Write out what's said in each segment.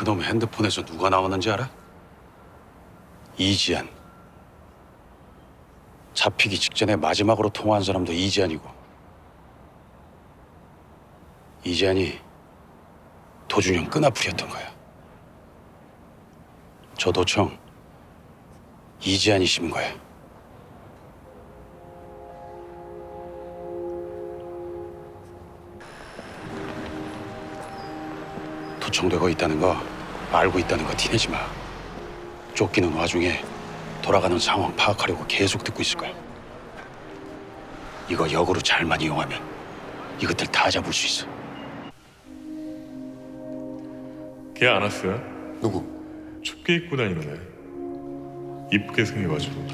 그놈 핸드폰에서 누가 나왔는지 알아? 이지한. 잡히기 직전에 마지막으로 통화한 사람도 이지한이고. 이지한이 도준형 끈아풀이었던 거야. 저 도청 이지한이 심은 거야. 도청되고 있다는 거 알고 있다는 거 티내지 마. 쫓기는 와중에 돌아가는 상황 파악하려고 계속 듣고 있을 거야. 이거 역으로 잘만 이용하면 이것들 다 잡을 수 있어. 걔 안 왔어요? 누구? 춥게 입고 다니는 애 이쁘게 생겨가지고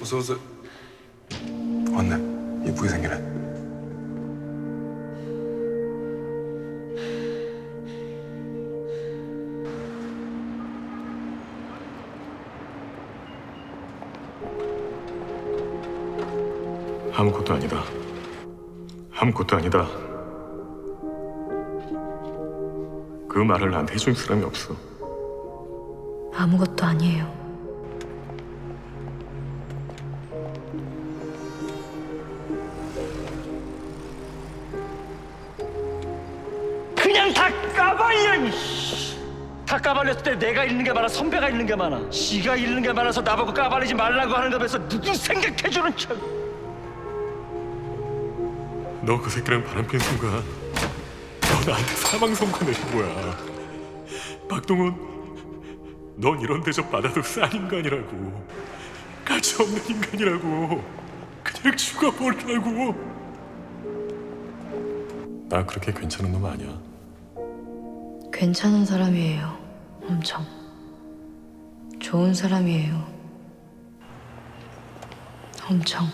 어서 어서. 왔네. 이쁘게 생기네. 아무것도 아니다. 아무것도 아니다. 그 말을 나한테 해줄 사람이 없어. 아무것도 아니에요. 그냥 다 까발려 이씨. 다 까발렸을 때 내가 잃는 게 많아 선배가 잃는 게 많아. 지가 잃는 게 많아서 나보고 까발리지 말라고 하는 거면서 누구 생각해주는 척 너 그 새끼랑 바람핀 순간 너 나한테 사망 선고 내린 거야 박동훈 넌 이런 대접 받아도 싼 인간이라고 가치 없는 인간이라고 그냥 죽어버리라고 나 그렇게 괜찮은 놈 아니야 괜찮은 사람이에요. 엄청. 좋은 사람이에요. 엄청.